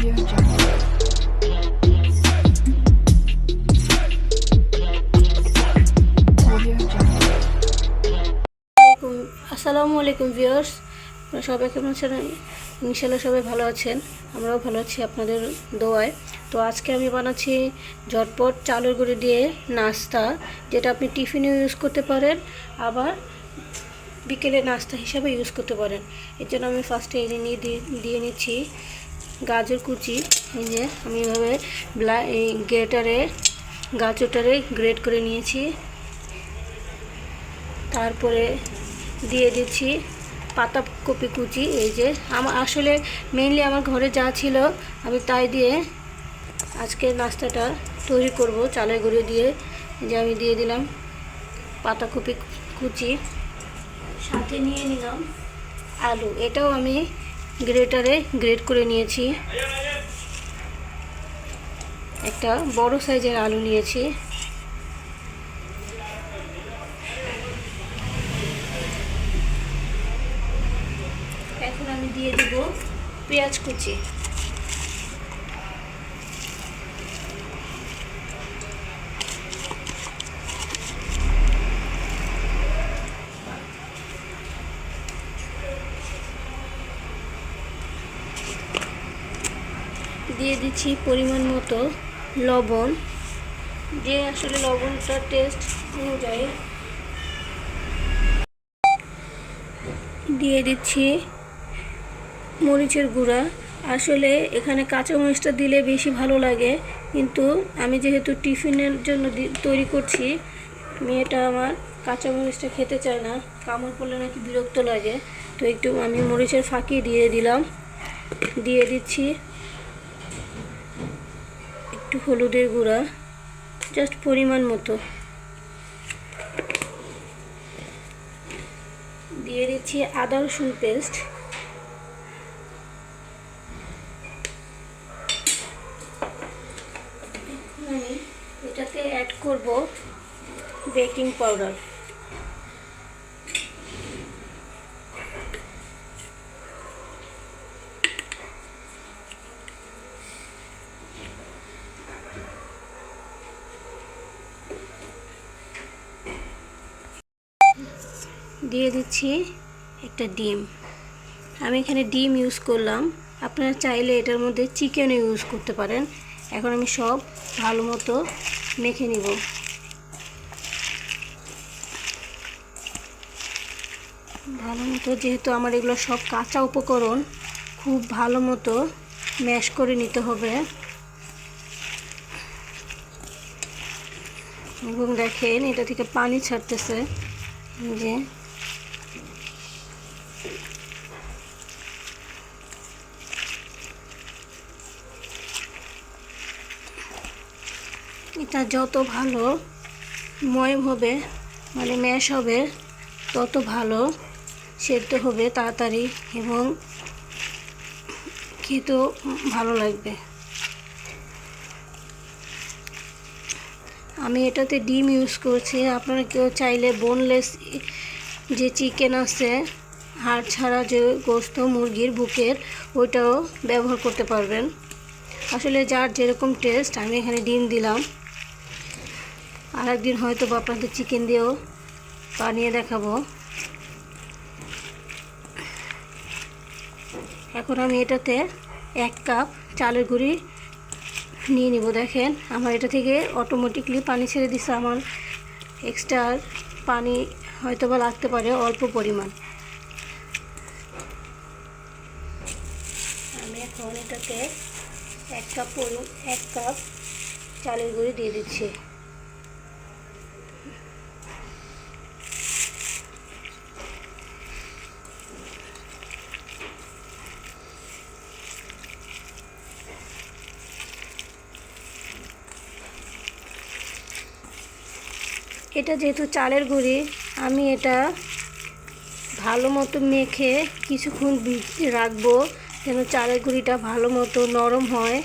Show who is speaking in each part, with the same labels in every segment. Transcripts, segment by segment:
Speaker 1: আসসালামু আলাইকুম ভিউয়ার্স, আপনারা সবাই কেমন আছেন? ইনশাল্লাহ সবাই ভালো আছেন, আমরাও ভালো আছি আপনাদের দোয়ায়। তো আজকে আমি বানাচ্ছি ঝটপট চালের গুঁড়ি দিয়ে নাস্তা, যেটা আপনি টিফিনেও ইউজ করতে পারেন, আবার বিকেলে নাস্তা হিসাবে ইউজ করতে পারেন। এর জন্য আমি ফার্স্টে যে নিয়ে দিয়ে নিচ্ছি। গাজর কুচি, এই যে আমি এভাবে ব্লা, এই গ্রেটারে, গাজরটারে গ্রেট করে নিয়েছি। তারপরে দিয়ে দিচ্ছি পাতা কপি কুচি, এই যে আমার আসলে মেইনলি আমার ঘরে যা ছিল আমি তাই দিয়ে আজকে নাস্তাটা তৈরি করব চালের গুঁড়ো দিয়ে। যে আমি দিয়ে দিলাম পাতাকপি কুচি। সাথে নিয়ে নিলাম আলু, এটাও আমি গ্রেটারে গ্রেট করে নিয়েছি। একটা বড় সাইজের আলু নিয়েছি। এখন আমি দিয়ে দেব পেঁয়াজ কুচি। দিয়ে দিচ্ছি পরিমাণ মতো লবণ। যে আসলে লবণটা টেস্ট অনুযায়ী। দিয়ে দিচ্ছি মরিচের গুঁড়া। আসলে এখানে কাঁচা মরিচটা দিলে বেশি ভালো লাগে, কিন্তু আমি যেহেতু টিফিনের জন্য তৈরি করছি, মেয়েটা আমার কাঁচা মরিচটা খেতে চায় না। কামড় পড়লে নাকি বিরক্ত লাগে। তো একটু আমি মরিচের ফাঁকি দিয়ে দিলাম। দিয়ে দিচ্ছি একটু হলুদের গুঁড়া জাস্ট পরিমাণ মতো। দিয়ে দিচ্ছি আদা রসুন পেস্ট আমি এটাতে অ্যাড করব বেকিং পাউডার দিয়ে দিচ্ছি একটা ডিম। আমি এখানে ডিম ইউজ করলাম। আপনারা চাইলে এটার মধ্যে চিকেনও ইউজ করতে পারেন। এখন আমি সব ভালো মতো মেখে নিব। ভালো মতো যেহেতু আমার এগুলো সব কাঁচা উপকরণ, খুব ভালো মতো ম্যাশ করে নিতে হবে। এবং দেখেন এটা থেকে পানি ছাড়তেছে। যে এটা যত ভালো ময়ম হবে মানে ম্যাশ হবে, তত ভালো সেদ্ধ হবে তাড়াতাড়ি এবং খেতেও ভালো লাগবে। আমি এটাতে ডিম ইউজ করছি। আপনারা কেউ চাইলে বোনলেস যে চিকেন আছে, হাড় ছাড়া যে গোস্ত মুরগির বুকের, ওইটাও ব্যবহার করতে পারবেন। আসলে যার যেরকম টেস্ট আমি এখানে ডিম দিলাম। আর একদিন হয়তো আপনাদের চিকেন দিয়েও বানিয়ে দেখাবো। এখন আমি এটাতে এক কাপ চালের গুঁড়ি নিয়ে নিব, দেখেন। আমার এটা থেকে অটোমেটিকলি পানি ছেড়ে দিছে, আমার এক্সট্রা পানি হয়তো বা লাগতে পারে অল্প পরিমাণ। আমি এখন এটাতে এক কাপ এক কাপ চালের গুঁড়ি দিয়ে দিচ্ছি। এটা যেহেতু চালের গুঁড়ি, আমি এটা ভালো মতো মেখে কিছুক্ষণ রাখব যেন চালের গুঁড়িটা ভালো মতো নরম হয়।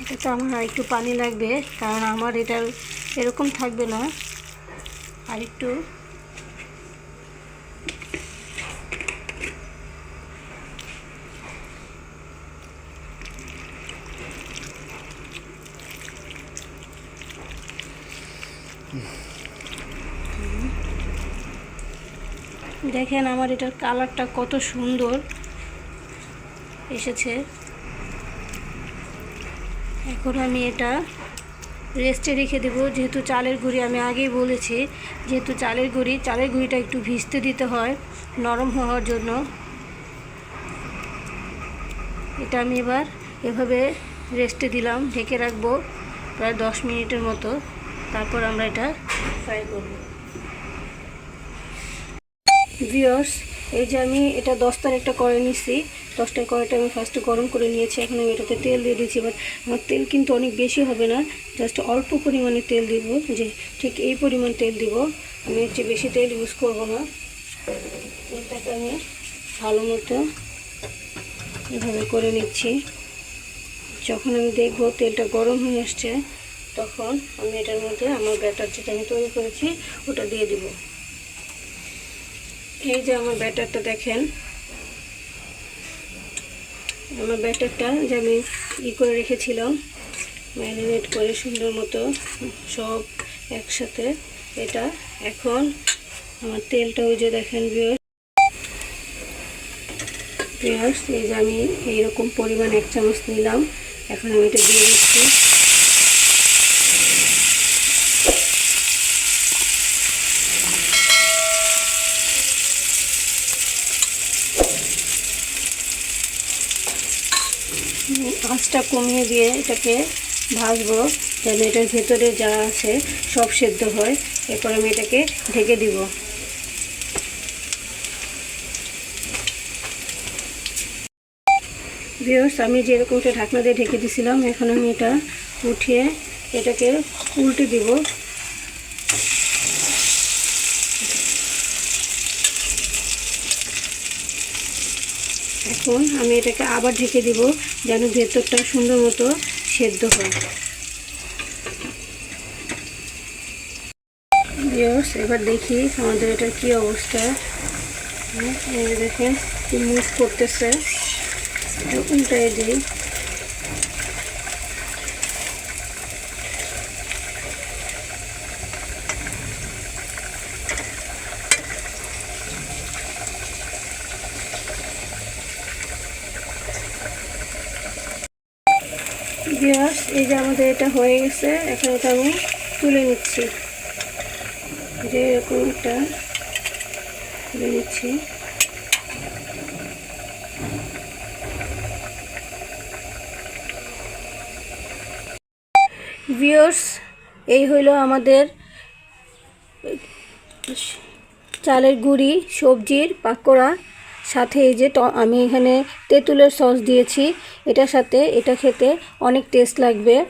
Speaker 1: এটা তো আমার আর একটু পানি লাগবে, কারণ আমার এটা এরকম থাকবে না। আর একটু দেখেন আমার এটার কালারটা কত সুন্দর এসেছে। এখন আমি এটা রেস্টে রেখে দেবো। যেহেতু চালের গুঁড়ি আমি আগেই বলেছি, যেহেতু চালের গুঁড়ি, চালের গুঁড়িটা একটু ভিজতে দিতে হয় নরম হওয়ার জন্য। এটা আমি এবার এভাবে রেস্টে দিলাম, ঢেকে রাখব প্রায় দশ মিনিটের মতো। তারপর আমরা এটা ফ্রাই করব। ভিওর্স এই যে আমি এটা দশটার একটা করে নিচ্ছি দশটার কড়াইটা আমি ফার্স্টে গরম করে নিয়েছি। এখন আমি এটাতে তেল দিয়ে দিয়েছি বাট আমার তেল কিন্তু অনেক বেশি হবে না। জাস্ট অল্প পরিমাণে তেল দিব, যে ঠিক এই পরিমাণ তেল দিব। আমি হচ্ছে বেশি তেল ইউজ করব না। তেলটাকে আমি ভালো মতো এভাবে করে নিচ্ছি। যখন আমি দেখব তেলটা গরম হয়ে আসছে, তখন আমি এটার মধ্যে আমার ব্যাটার যেটা আমি তৈরি করেছি, ওটা দিয়ে দিব। এই যে আমার ব্যাটারটা দেখেন। আমার ব্যাটারটা যে আমি ই করে রেখেছিলাম, ম্যারিনেট করে সুন্দর মতো সব একসাথে। এটা এখন আমার তেলটা ওই যে দেখেন বিয়ার পেঁয়াজ এই যে আমি এইরকম পরিমাণ এক চামচ নিলাম। এখন আমি এটা দিয়ে দিচ্ছি। আঁচটা কমিয়ে দিয়ে এটাকে ভাজবো, যেন এটার ভেতরে যা আছে সব সেদ্ধ হয়। এরপর আমি এটাকে ঢেকে দিব। বিয়স আমি যেরকম ঢাকনা দিয়ে ঢেকে দিছিলাম, এখন আমি এটা উঠিয়ে এটাকে উল্টে দিব। এখন আমি এটাকে আবার ঢেকে দিব যেন ভেতরটা সুন্দর মতো সেদ্ধ হয়। এবার দেখি আমাদের এটার কি অবস্থা। হ্যাঁ, দেখেন মুভ করতেছে। উল্টাই দিই। ভিউয়ার্স এই যে আমাদের এটা হয়ে গেছে, এখন এটা আমি তুলে নিচ্ছি। যে এরকম একটা তুলে নিচ্ছি। ভিউয়ার্স, এই হইল আমাদের চালের গুঁড়ি, সবজির পাকোড়া। সাথে এই যে আমি এখানে তেঁতুলের সস দিয়েছি। এটার সাথে এটা খেতে অনেক টেস্ট লাগবে।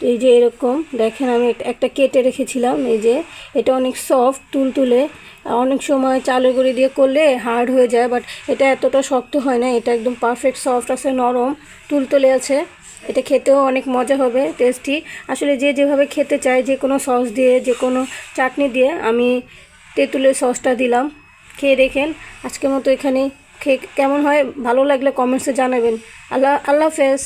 Speaker 1: এই যে এরকম, দেখেন আমি একটা- কেটে রেখেছিলাম, এই যে এটা অনেক সফট তুলতুলে। অনেক সময় চালের গুঁড়ি দিয়ে করলে হার্ড হয়ে যায় বাট এটা এতটা শক্ত হয় না, এটা একদম পারফেক্ট সফট আছে, নরম, তুলতুলে আছে। এটা খেতেও অনেক মজা হবে টেস্টি আসলে যে যেভাবে খেতে চায়, যে কোনো সস দিয়ে, যে কোনো চাটনি দিয়ে, আমি তেঁতুলের সসটা দিলাম। খেয়ে দেখেন, আজকের মতো এখানে কেমন হয়? ভালো লাগলে কমেন্টসে জানাবেন। আল্লাহ আল্লাহ হাফেজ।